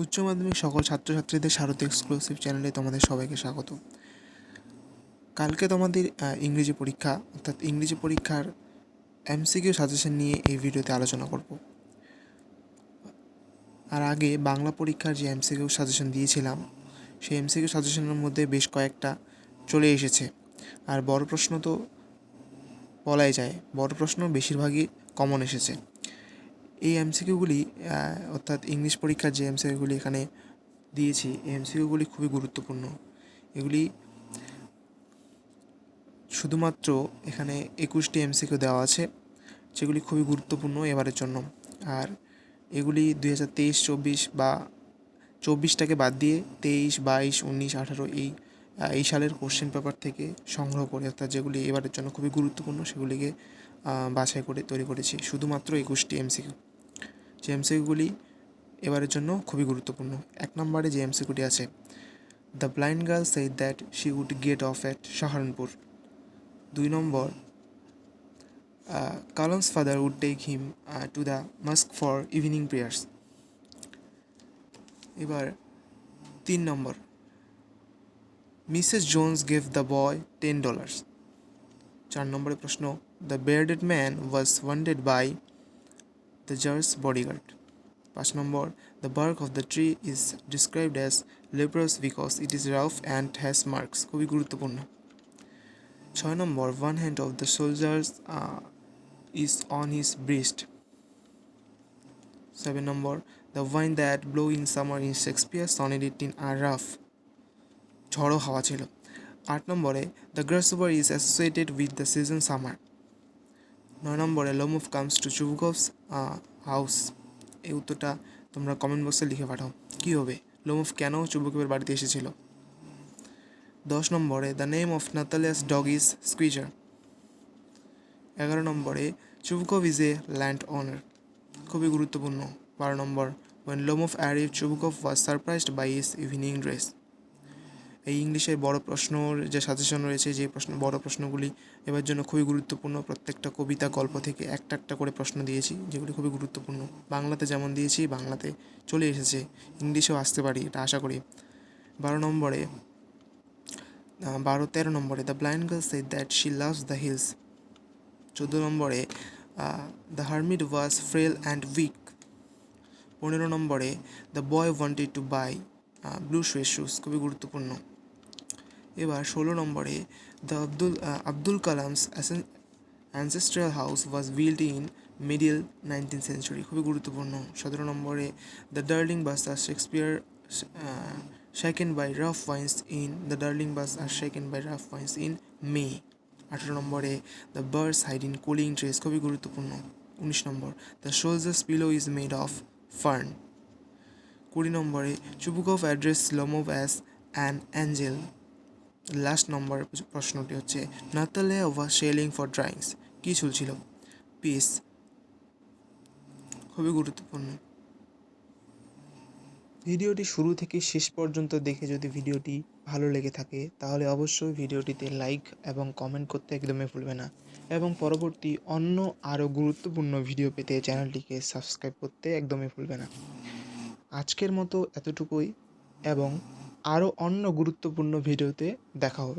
উচ্চ মাধ্যমিক সকল ছাত্রছাত্রীদের স্বাগত এক্সক্লুসিভ চ্যানেলে তোমাদের সবাইকে স্বাগত। কালকে তোমাদের ইংরেজি পরীক্ষা, অর্থাৎ ইংরেজি পরীক্ষার এমসিকিউ সাজেশন নিয়ে এই ভিডিওতে আলোচনা করব। আর আগে বাংলা পরীক্ষার যে এমসিকিউ সাজেশন দিয়েছিলাম, সেই এমসিকিউ সাজেশনের মধ্যে বেশ কয়েকটা চলে এসেছে। আর বড় প্রশ্ন তো বলাই যায়, বড় প্রশ্ন বেশিরভাগই কমন এসেছে। এই এমসিকিউগুলি অর্থাৎ ইংলিশ পরীক্ষার যে এমসিকিউগুলি এখানে দিয়েছি, এই এমসিকিউগুলি খুবই গুরুত্বপূর্ণ। এগুলি শুধুমাত্র এখানে একুশটি এমসিকিউ দেওয়া আছে, যেগুলি খুবই গুরুত্বপূর্ণ এবারের জন্য। আর এগুলি দুই হাজার তেইশ, চব্বিশ বা চব্বিশটাকে বাদ দিয়ে তেইশ, বাইশ, উনিশ, আঠারো এই এই সালের কোশ্চেন পেপার থেকে সংগ্রহ করে, অর্থাৎ যেগুলি এবারের জন্য খুবই গুরুত্বপূর্ণ, সেগুলিকে বাছাই করে তৈরি করেছি, শুধুমাত্র একুশটি এমসিকিউ। যে এমসিকিউগুলি এবারের জন্য খুবই গুরুত্বপূর্ণ। এক নম্বরে যে এমসিকিউটি আছে, দ্য ব্লাইন্ড গার্ল সেই that she would get off at Saharanpur. দুই number Kalam's father would take him to the mosque for evening prayers. এবার তিন number, Mrs Jones gave the boy ten dollars. চার নম্বরের প্রশ্ন, the bearded man was wanted by the tsar's bodyguard পাঁচ number the bark of the tree is described as leprous because it is rough and has marks খুবই গুরুত্বপূর্ণ। ছয় number one hand of the soldiers is on his breast seven number the wind that blow in summer in Shakespeare sonnet in are rough ঝড়ো হাওয়া ছিল আট নম্বরে the grasshopper is associated with the season summer নয় নম্বরে Lomov comes to Chubukov's house. এই উত্তরটা তোমরা কমেন্ট বক্সে লিখে পাঠাও। কী হবে? লোমুভ কেন চুবুকের বাড়িতে এসেছিল? দশ নম্বরে the name of Natalia's dog is Squeezer এগারো নম্বরে Chubukov is a land owner খুবই গুরুত্বপূর্ণ। বারো number when Lomov arrive Chubukov was surprised by his evening dress এই ইংলিশের বড় প্রশ্নর যে সাজেশন রয়েছে, যে প্রশ্ন, বড় প্রশ্নগুলি এবার জন্য খুবই গুরুত্বপূর্ণ। প্রত্যেকটা কবিতা গল্প থেকে একটা একটা করে প্রশ্ন দিয়েছি, যেগুলি খুবই গুরুত্বপূর্ণ। বাংলাতে যেমন দিয়েছি, বাংলাতে চলে এসেছে। ইংলিশেও আসতে পারি এটা আশা করি। বারো নম্বরে বারো তেরো নম্বরে the blind girl said that she loves the hills চোদ্দ নম্বরে the hermit was frail and weak পনেরো নম্বরে the boy wanted to buy blue shoe shoes খুবই গুরুত্বপূর্ণ। এবার ষোলো নম্বরে the Abdul Abdul Kalam's ancestral house was build in middle nineteen century, খুবই গুরুত্বপূর্ণ। সতেরো নম্বরে the darling buds are Shakespeare shaken by rough winds in, the darling buds are shaken by rough winds in May. আঠেরো নম্বরে the birds hide in cooling trees খুবই গুরুত্বপূর্ণ। উনিশ নম্বর, the soldiers pillow is made of fern. কুড়ি নম্বরে, Chubukov address Lomov as an angel. Last নম্বর প্রশ্নটি হচ্ছে, Natalia was shelling for drying কী চলছিল পিস খুবই গুরুত্বপূর্ণ। ভিডিওটি শুরু থেকে শেষ পর্যন্ত দেখে যদি ভিডিওটি ভালো লেগে থাকে, তাহলে অবশ্যই ভিডিওটিতে লাইক এবং কমেন্ট করতে একদমই ভুলবে না। এবং পরবর্তী অন্য আরও গুরুত্বপূর্ণ ভিডিও পেতে চ্যানেলটিকে সাবস্ক্রাইব করতে একদমই ভুলবে না। আজকের মতো এতটুকুই এবং আরও অন্য গুরুত্বপূর্ণ ভিডিওতে দেখা হবে।